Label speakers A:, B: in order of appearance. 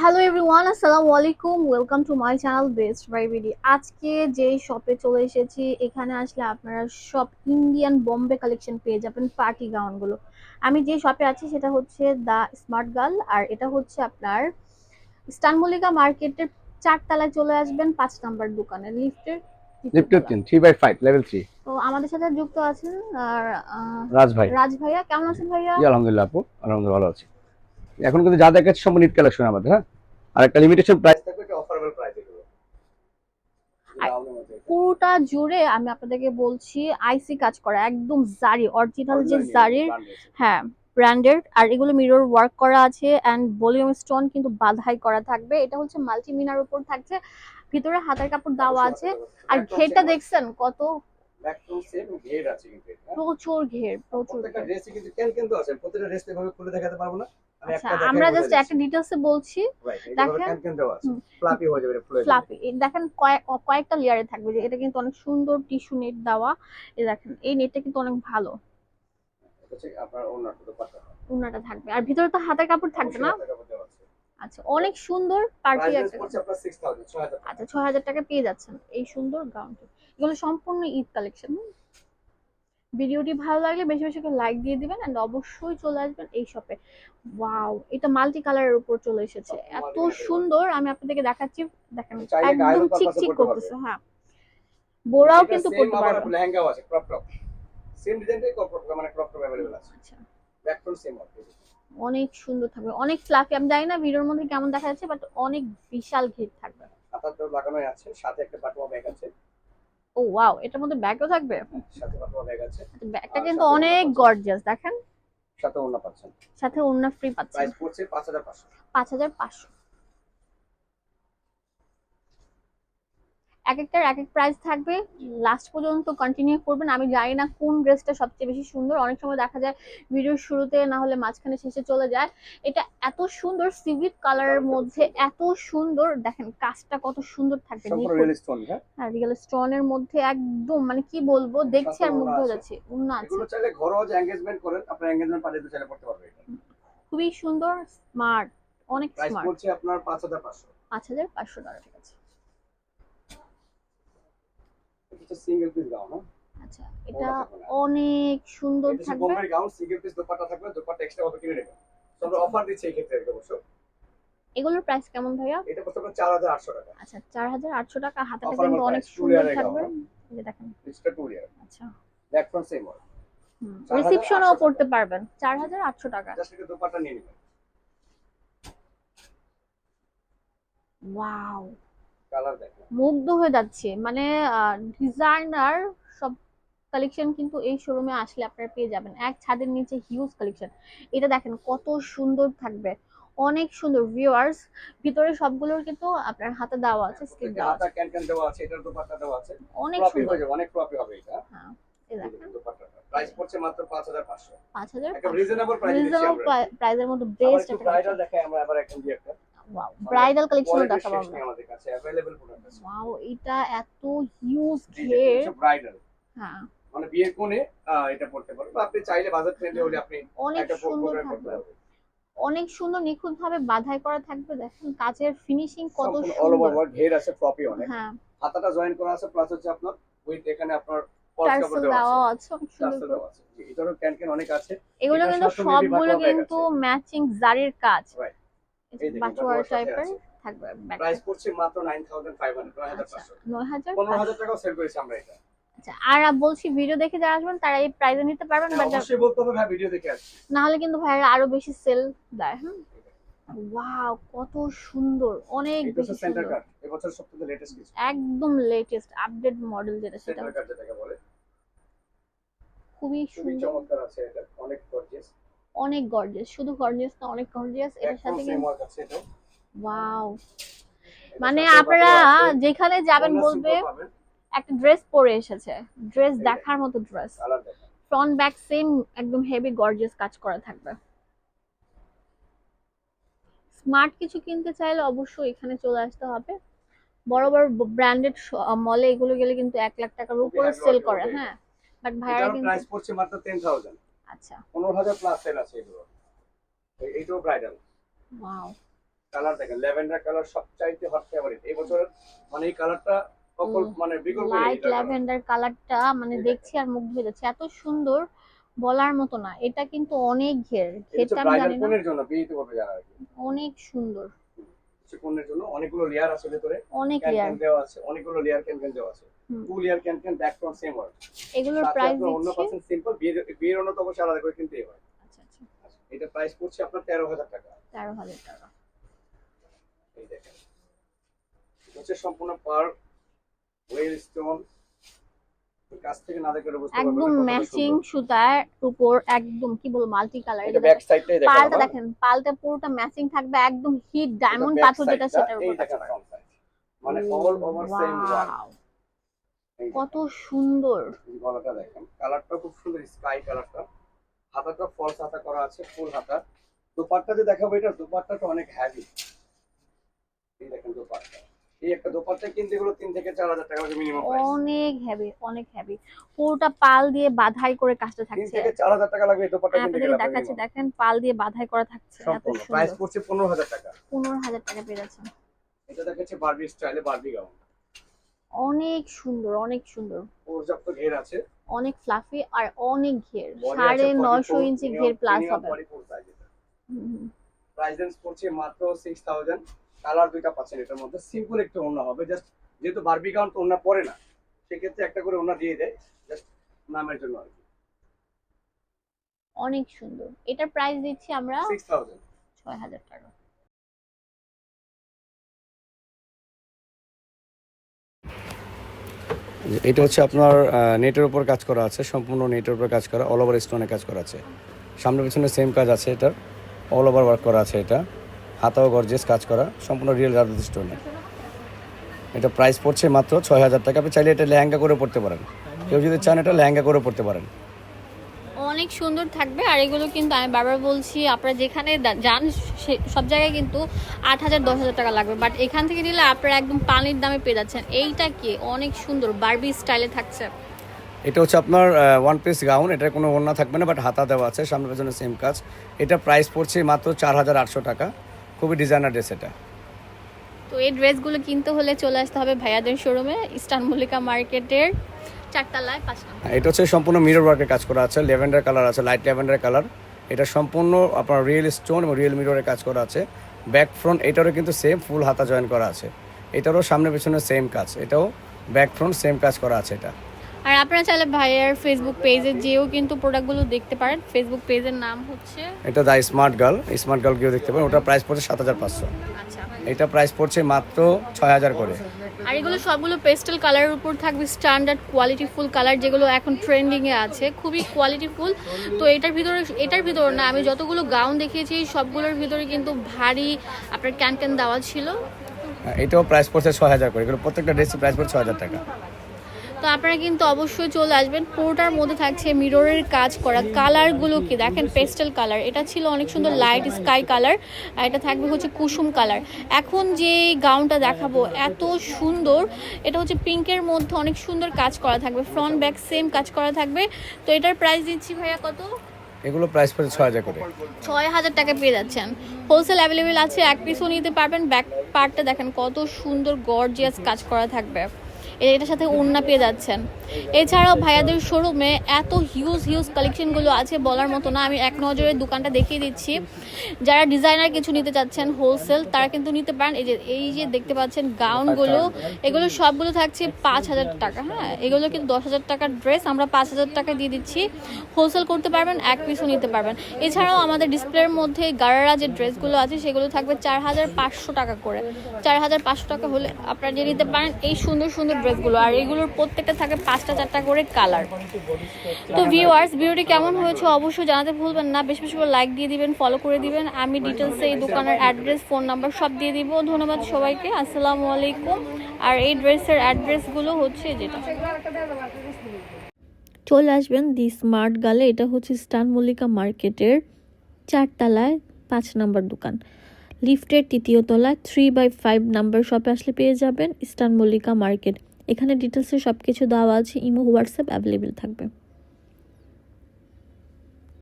A: Hello everyone আসসালামু আলাইকুম welcome to my channel best buy BD আজকে যেই শপে চলে এসেছি এখানে আসলে আপনারা সব ইন্ডিয়ান বম্বে কালেকশন পেয়ে যাবেন পার্টি গাউনগুলো আমি যে শপে আছি সেটা হচ্ছে দ্য স্মার্ট গার্ল আর এটা হচ্ছে আপনার ইস্তানবুলিকা মার্কেটের চারতলায় চলে আসবেন পাঁচ নাম্বার দোকানে। লিফটের
B: লিফটেড তিন three by five level three
A: তো আমাদের সাথে যুক্ত আছেন আর
B: রাজ ভাই।
A: রাজ ভাইয়া কেমন আছেন ভাইয়া?
B: আলহামদুলিল্লাহ আপু আলহামদুলিল্লাহ ভালো আছি। এখন কিন্তু যা দেখাচ্ছি সব নিট কালেকশন আমাদের হ্যাঁ? আর একটা লিমিটেশন প্রাইস থাকবে একটা অফারেবল প্রাইস
A: পুরোটা জুড়ে আমি আপনাদেরকে বলছি আইসি কাজ করা একদম জারি অরিজিনাল যে জারির হ্যাঁ ব্র্যান্ডেড আর এগুলো মিরর ওয়ার্ক করা আছে অ্যান্ড ভলিউম স্টোন কিন্তু বাধাই করা থাকবে। এটা হচ্ছে মাল্টি মিনার উপর থাকছে ভিতরে হাতের কাপড় দেওয়া আছে আর ঘেরটা দেখছেন কত
B: একদম সেম ঘের আছে কিন্তু?
A: প্রচুর ঘের প্রচুর
B: প্রত্যেকটা ড্রেসে কিন্তু ক্যান ক্যান তো আছে প্রত্যেকটা ড্রেস এভাবে খুলে দেখাতে পারব না। আমি
A: আচ্ছা আমরা জাস্ট একটা বলছি। দেখেন।
B: ফ্লাপি হয়ে যাবে
A: দেখেন কয়েকটা লেয়ারে থাকবে যে এটা কিন্তু অনেক সুন্দর টিস্যু নেট দেওয়া। এই দেখেন এই নেটটা কিন্তু অনেক ভালো। থাকবে। আর ভিতরে তো হাতের কাপড় থাকবে না? আচ্ছা অনেক সুন্দর পার্টি একটা
B: পড়ছে আপনার 6000 6000
A: আচ্ছা ছয় হাজার টাকা পেয়ে যাচ্ছেন। এই সুন্দর গাউনটি এগুলো সম্পূর্ণ ঈদ কালেকশন ভিডিওটি ভালো লাগলে বেশি বেশি করে লাইক দিয়ে দিবেন এন্ড অবশ্যই চলে আসবেন এই শপে ওয়াও এটা মাল্টি কালারের উপর চলে এসেছে এত সুন্দর আমি আপনাদেরকে দেখাচ্ছি দেখেন
B: চাইলে
A: একদম
B: গায়েরও purpose
A: চিকচিক
B: করতে
A: করতেছে হ্যাঁ বোরাও কিন্তু পড়তে পারবেন
B: লেহেঙ্গাও আছে ক্রপ টপ সেম ডিজাইনটাই ক্রপ টপ মানে ক্রপ টপ अवेलेबल আছে
A: আচ্ছা
B: ব্যাক ফ্রন্ট সেম হবে
A: অনেক সুন্দর থাকবে অনেক ফ্লাফি আমি জানি না ভিডিওর মধ্যে কেমন দেখা যাচ্ছে বাট অনেক বিশাল ঘির থাকবে
B: হাতার তো লাগানোই আছে সাথে একটা পাটুয়া ব্যাগ আছে
A: ও ওয়াও এটার মধ্যে ব্যাগও থাকবে? ব্যাগটা
B: আচ্ছা,
A: কিন্তু অনেক গর্জিয়াস দেখেন।
B: সাথে ওন্না পাচ্ছেন।
A: সাথে ওন্না ফ্রি পাচ্ছেন।
B: প্রাইস পড়ছে 5500
A: 5500 এক একটার এক এক প্রাইস থাকবে। লাস্ট পর্যন্ত কন্টিনিউ করবেন। আমি জানি না কোন ড্রেসটা সবচেয়ে বেশি সুন্দর। অনেক সময় দেখা যায় ভিডিওর শুরুতে না হলে মাঝখানে শেষে চলে যায়। এটা এত সুন্দর সিভিট কালারের মধ্যে এত সুন্দর। দেখেন কাজটা কত সুন্দর থাকবে।
B: সম্পূর্ণ রিয়েল স্টোন হ্যাঁ?
A: হ্যাঁ রিয়েল স্টোনের মধ্যে একদম মানে কি বলব দেখছি আর মুগ্ধ হয়ে যাচ্ছে আছে।
B: এগুলো চাইলে ঘরোয়া যে এনগেজমেন্ট করেন আপনার এনগেজমেন্ট পার্টিতে চাইলে করতে পারবে এটা।
A: খুবই সুন্দর স্মার্ট অনেক
B: প্রাইস
A: স্মার্ট
B: পড়ছে আপনার 5500
A: পাঁচ হাজার পাঁচশো টাকা ঠিক আছে
B: এটা হচ্ছে সিঙ্গেল পিস গাউন
A: আচ্ছা এটা অনেক সুন্দর থাকবে?
B: বোম্বের গাউন সিঙ্গেল পিস দোপাট্টা থাকবে দোপাট্টা এক্সট্রা হবে কিনে নেবেন আমরা অফার দিচ্ছি এই ক্ষেত্রে এটা অবশ্য
A: এগুলোর প্রাইস কেমন ভাইয়া?
B: এটা আপনার 4800 টাকা।
A: আচ্ছা চার হাজার আটশো টাকা হাতাটা কিন্তু অনেক সুন্দর থাকবে। এই দেখেন।
B: এটা টু ইয়ার
A: আচ্ছা।
B: ব্যাক ফ্রন্ট সেম হাজার
A: রিসিপশনেও পড়তে পারবেন। চার হাজার আটশো টাকা।
B: জাস্ট এটা দোপাট্টা নিয়ে নেবেন।
A: ওয়াও মুগ্ধ হয়ে যাচ্ছে। মানে ডিজাইনার সব কালেকশন কিন্তু এই শোরুমে আসলে আপনারা পেয়ে যাবেন। এক ছাদের নিচে হিউজ কালেকশন এটা দেখেন কত সুন্দর থাকবে। অনেক সুন্দর ভিউয়ার্স ভিতরে সবগুলোর কিন্তু আপনার হাতে দেওয়া আছে স্ক্রিন দেওয়া আছে।
B: ক্যান ক্যান দেওয়া আছে এটার দোপাট্টা দেওয়া আছে।
A: অনেক সুন্দর।
B: হয়ে যাবে অনেক ফ্লপি হবে এটা।
A: হ্যাঁ এই দেখেন।
B: দোপাট্টাটা। প্রাইস পড়ছে মাত্র 5500
A: পাঁচ হাজার
B: একটা রিজনেবল প্রাইস
A: রিজনেবল প্রাইসের মধ্যে বেস্ট
B: একটা ব্রাইডাল দেখাই আমরা আবার দিয়ে একটা
A: ওয়াও ব্রাইডাল কালেকশনও
B: Quality
A: দেখাবো
B: শেষ
A: আমরা
B: নেই আমাদের কাছে अवेलेबल প্রোডাক্ট আছে
A: ওয়াও এটা এত হিউজ ঘের
B: ব্রাইডাল
A: হ্যাঁ
B: মানে বিয়ের কোণে আহ, এটা পড়তে পারবে বা আপনি চাইলে বাজার ফ্রেন্ডলি হলে আপনি
A: অনেক
B: একটা
A: সুন্দর
B: প্রোগ্রাম করতে
A: থাকবে
B: পারবেন
A: অনেক সুন্দর নিখুঁত ভাবে বাধাই করা থাকবে দেখেন কাজের ফিনিশিং কত
B: অল ওভার
A: সুন্দর
B: ওয়ার্ক ঘের আছে ফ্লপি অনেক
A: হ্যাঁ
B: হাতাটা জয়েন করা আছে প্লাস হচ্ছে আপনার উইথ এখানে আপনার পলস কাপড়
A: টার্সেল
B: দেওয়া
A: দেওয়া
B: আছে
A: আছে অনেক সুন্দর
B: টার্সেল
A: করে।
B: দেওয়া আছে জি, এটারও ক্যান ক্যান অনেক আছে
A: এগুলো
B: এটার
A: কিন্তু
B: সাথে maybe
A: সবগুলো
B: বাটোয়া bag
A: কিন্তু
B: আছে।
A: ম্যাচিং জারির কাজ বাটোয়ার
B: সাথে
A: টাইপের থাকবে
B: প্রাইস পড়ছে মাত্র 9500
A: আচ্ছা
B: 9500
A: নয় হাজার
B: পনেরো
A: পাঁচশো।
B: হাজার টাকাও সেল করেছি আমরা এটা।
A: আচ্ছা আর বলছি ভিডিও দেখে যারা আসবেন তারা এই প্রাইজে নিতে পারবেন
B: হ্যাঁ,
A: বাট
B: অবশ্যই বলতে হবে ভাই ভিডিও দেখে আসছি।
A: না হলে কিন্তু ভাইরা আরও বেশি সেল দেয় হ্যাঁ ওয়াও কত সুন্দর অনেক বেশি
B: সেন্টার
A: সুন্দর।
B: কাট এবছর সবথেকে লেটেস্ট কিছু।
A: একদম লেটেস্ট আপডেট মডেল যেটা সেটা
B: সেন্টার কাট যেটাকে বলে।
A: খুবই
B: খুবই
A: সুন্দর।
B: চমৎকার আছে এটা অনেক গর্জিয়াস
A: অনেক গর্জিয়াস শুধু গর্জিয়াস না অনেক গর্জিয়াস এটার সাথে ওয়াও মানে আপনারা যেখানে যাবেন বলবে একটা ড্রেস পরে এসেছে। ড্রেস দেখার মতো ড্রেস ফ্রন্ট ব্যাক সেম একদম হেভি গর্জিয়াস কাজ করা থাকবে। স্মার্ট কিছু কিনতে চাইলে অবশ্যই এখানে চলে আসতে হবে। বড় বড় ব্র্যান্ডেড মলে এগুলো গেলে কিন্তু এক লাখ টাকার উপরে সেল করে হ্যাঁ। বাট ভাইরা কিন্তু
B: প্রাইস পড়ছে মাত্র 10000
A: আচ্ছা।
B: 15000 প্লাস সেল আছে এগুলো। এইটাও ব্রাইডাল
A: ওয়াও
B: কালার দেখেন ল্যাভেন্ডার কালার সবচাইতে হট ফেভারিট এই বছর মানে এই কালারটা সকল মানে বিকল্প
A: লাইট ল্যাভেন্ডার কালারটা মানে দেখছি আর মুগ্ধ হয়ে যাচ্ছে। এত সুন্দর বলার মতো না। এটা কিন্তু অনেক ঘের। ঘেরটা আমি জানি না।
B: জন্য? বিয়েতে করবে যারা
A: অনেক সুন্দর।
B: হচ্ছে জন্য অনেকগুলো লেয়ার আছে ভেতরে।
A: অনেক লেয়ার
B: দেওয়া আছে অনেকগুলো লেয়ার ক্যান ক্যান দেওয়া আছে। Two layer can can back front same work
A: এগুলোর প্রাইস
B: দিচ্ছি অন্য পার্সেন্ট সিম্পল বিয়ের অন্য তো অবশ্যই আলাদা করে কিনতে হয়
A: আচ্ছা আচ্ছা।
B: আচ্ছা, এটা প্রাইস পড়ছে আপনার তেরো হাজার টাকা।
A: তেরো হাজার টাকা।
B: এই দেখেন। হচ্ছে সম্পূর্ণ পার ওয়েল স্টোন কাছ থেকে না দেখলে বুঝতে পারবেন
A: একদম ম্যাচিং সুতার উপর একদম কি বলব মাল্টি কালার
B: এটা ব্যাক সাইডটাই দেখেন
A: পালটা দেখেন পালটা পুরোটা ম্যাচিং থাকবে একদম হিট ডায়মন্ড পাথর যেটা সেটার উপর।
B: মানে অল ওভার সেম
A: কত সুন্দর।
B: গলাটা দেখেন। কালারটা খুব সুন্দর স্কাই কালারটা হাতাটা ফলস হাতা করা আছে ফুল হাতা। দোপাট্টা যে দেখাবো এটা দোপাট্টাটা অনেক হ্যাভি এই দেখেন দোপাট্টা। এই একটা দোপাট্টা কিনতে গেলে তিন থেকে চার হাজার টাকা মিনিমাম প্রাইস
A: অনেক হেভি অনেক হেভি পুরোটা পাল দিয়ে বাধাই করে কাজটা থাকছে।
B: থেকে চার হাজার টাকা লাগবে দোপাট্টা কিনতে গেলে
A: দেখাচ্ছে দেখেন পাল দিয়ে বাধাই করা থাকছে এত
B: প্রাইস পড়ছে পনেরো হাজার টাকা।
A: পনেরো হাজার টাকা পেয়ে যাচ্ছেন।
B: এটা দেখাচ্ছে বারবি স্টাইলে বারবি গাউন
A: অনেক সুন্দর অনেক সুন্দর।
B: পর্যাপ্ত ঘের আছে।
A: অনেক ফ্লাফি আর অনেক ঘের। সাড়ে নয়শো ইঞ্চি ঘের প্লাস হবে।
B: 44 size এটা।
A: হুম,
B: প্রাইস পড়ছে মাত্র সিক্স থাউজেন্ড কালার দুইটা পাচ্ছেন এটার মধ্যে। সিম্পল একটু ওড়না হবে জাস্ট যেহেতু বারবি গাউন তো ওড়না পরে না সেক্ষেত্রে একটা করে ওড়না দিয়ে দেয় জাস্ট নামের জন্য আর কি।
A: অনেক সুন্দর। এটার প্রাইস দিচ্ছি আমরা
B: সিক্স থাউজেন্ড
A: ছয় হাজার টাকা।
B: এটা হচ্ছে আপনার নেটের উপর কাজ করা আছে সম্পূর্ণ নেটের উপর কাজ করা অল ওভার স্টোনে কাজ করা আছে। সামনে পিছনে সেম কাজ আছে এটার অল ওভার ওয়ার্ক করা আছে এটা। হাতাও গর্জেস কাজ করা সম্পূর্ণ রিয়েল জারদুস স্টোনে এটা প্রাইস পড়ছে মাত্র ছয় হাজার টাকা। আপনি চাইলে এটা লেহেঙ্গা করে পড়তে পারেন। কেউ যদি চান এটা লেহেঙ্গা করে পড়তে পারেন।
A: অনেক সুন্দর থাকবে। আর এগুলো কিন্তু আমি বারবার বলছি আপনারা যেখানে যান সব জায়গায় কিন্তু আট হাজার দশ হাজার টাকা লাগবে। বাট এখান থেকে নিলে আপনারা একদম পানির দামে পেয়ে যাচ্ছেন। এইটা কি? অনেক সুন্দর। বারবি স্টাইলে থাকছে।
B: এটা হচ্ছে আপনার ওয়ান পিস গাউন এটা কোনো ওড়না থাকবে না বাট হাতা দেওয়া আছে সামনে পেছনে সেম কাজ। এটা প্রাইস পড়ছে মাত্র চার হাজার আটশো টাকা। খুবই ডিজাইনার ড্রেস এটা।
A: তো এই ড্রেসগুলো কিনতে হলে চলে আসতে হবে ভাইয়াদের শোরুমে ইস্টার্ন মল্লিকা মার্কেটের চারতলায় পাঁচ নম্বর।
B: হ্যাঁ, এটা হচ্ছে সম্পূর্ণ মিরর ওয়ার্কের কাজ করা আছে ল্যাভেন্ডার কালার আছে লাইট ল্যাভেন্ডার কালার এটা সম্পূর্ণ আপনার রিয়েল স্টোন এবং রিয়েল মিররের কাজ করা আছে। ব্যাক ফ্রন্ট এটারও কিন্তু সেম ফুল হাতা জয়েন করা আছে। এটারও সামনে পেছনে সেম কাজ এটাও ব্যাক ফ্রন্ট সেম কাজ করা আছে এটা।
A: আর আপনারা চাইলে ভাইয়ার ফেসবুক পেজে যেও কিন্তু প্রোডাক্টগুলো দেখতে পারেন। ফেসবুক পেজের নাম হচ্ছে
B: এটা the smart girl smart girl গিয়েও দেখতে পারেন। ওটা প্রাইস পড়ছে সাত হাজার পাঁচশো।
A: আচ্ছা।
B: এটা প্রাইস পড়ছে মাত্র ছয় হাজার করে।
A: আর এগুলো সবগুলো পেস্টেল কালারের উপর থাকবে। স্ট্যান্ডার্ড কোয়ালিটি ফুল কালার যেগুলো এখন ট্রেন্ডিং এ আছে। খুবই কোয়ালিটি ফুল তো এটার ভিতরে এটার ভিতরে না আমি যতগুলো গাউন দেখিয়েছি সবগুলোর ভিতরে কিন্তু ভারী আপনার ক্যান ক্যান দেওয়া ছিল।
B: হ্যাঁ, এটাও প্রাইস পড়ছে ছয় হাজার করে। এগুলো প্রত্যেকটা ড্রেসের প্রাইস পড়ছে ছয় হাজার টাকা।
A: তো আপনারা কিন্তু অবশ্যই চলে আসবেন। পুরোটার মধ্যে থাকছে মিররের কাজ করা। কালারগুলো কি? দেখেন পেস্টেল কালার এটা ছিল অনেক সুন্দর লাইট স্কাই কালার আর এটা থাকবে হচ্ছে কুসুম কালার এখন যে গাউনটা দেখাবো এত সুন্দর। এটা হচ্ছে পিঙ্কের মধ্যে অনেক সুন্দর কাজ করা থাকবে। ফ্রন্ট ব্যাক সেম কাজ করা থাকবে। তো এটার প্রাইস দিচ্ছি ভাইয়া কত?
B: এগুলো প্রাইস পড়ছে ছয় হাজার করে।
A: ছয় হাজার টাকা পেয়ে যাচ্ছেন। হোলসেল অ্যাভেলেবেল আছে এক পিসও নিতে পারবেন। ব্যাক পার্টটা দেখেন কত সুন্দর গর্জিয়াস কাজ করা থাকবে। এটার সাথে উন্না পেয়ে যাচ্ছেন। এছাড়াও ভাইয়াদের শোরুমে এত হিউজ হিউজ কালেকশনগুলো আছে বলার মতো না। আমি এক নজরে দোকানটা দেখিয়ে দিচ্ছি। যারা ডিজাইনার কিছু নিতে চাচ্ছেন হোলসেল তারা কিন্তু নিতে পারেন। এই যে এই যে দেখতে পাচ্ছেন গাউনগুলো এগুলো সবগুলো থাকছে পাঁচ হাজার টাকা হ্যাঁ? এগুলো কিন্তু দশ হাজার টাকার ড্রেস আমরা পাঁচ হাজার টাকা দিয়ে দিচ্ছি। হোলসেল করতে পারবেন, এক পিসও নিতে পারবেন। এছাড়াও আমাদের ডিসপ্লের মধ্যে গারারা যে ড্রেসগুলো আছে, সেগুলো থাকবে চার হাজার পাঁচশো টাকা করে। চার হাজার পাঁচশো টাকা হলে আপনারা নিয়ে নিতে পারেন এই সুন্দর সুন্দর ড্রেসগুলো আর এগুলোর প্রত্যেকটা থাকে পাঁচটা, চারটা করে কালার তো ভিউয়ার্স ভিডিওটি কেমন হয়েছে অবশ্যই জানাতে ভুলবেন না। বেশি বেশি করে লাইক দিয়ে দিবেন ফলো করে দিবেন। আমি ডিটেলসে এই দোকানের অ্যাড্রেস ফোন নাম্বার সব দিয়ে দিব। ধন্যবাদ সবাইকে। আসসালামু আলাইকুম। আর এই ড্রেসের অ্যাড্রেসগুলো হচ্ছে যেটা। চলে আসবেন দি স্মার্ট গালে। এটা হচ্ছে স্টান মল্লিকা মার্কেটের চারতলায় পাঁচ নাম্বার দোকান। লিফটের তৃতীয় তলায় থ্রি বাই ফাইভ নাম্বার শপে আসলে পেয়ে যাবেন স্টান মল্লিকা মার্কেট। এখানে ডিটেলসে সব কিছু দেওয়া আছে ইমো হোয়াটসঅ্যাপ অ্যাভেলেবেল থাকবে।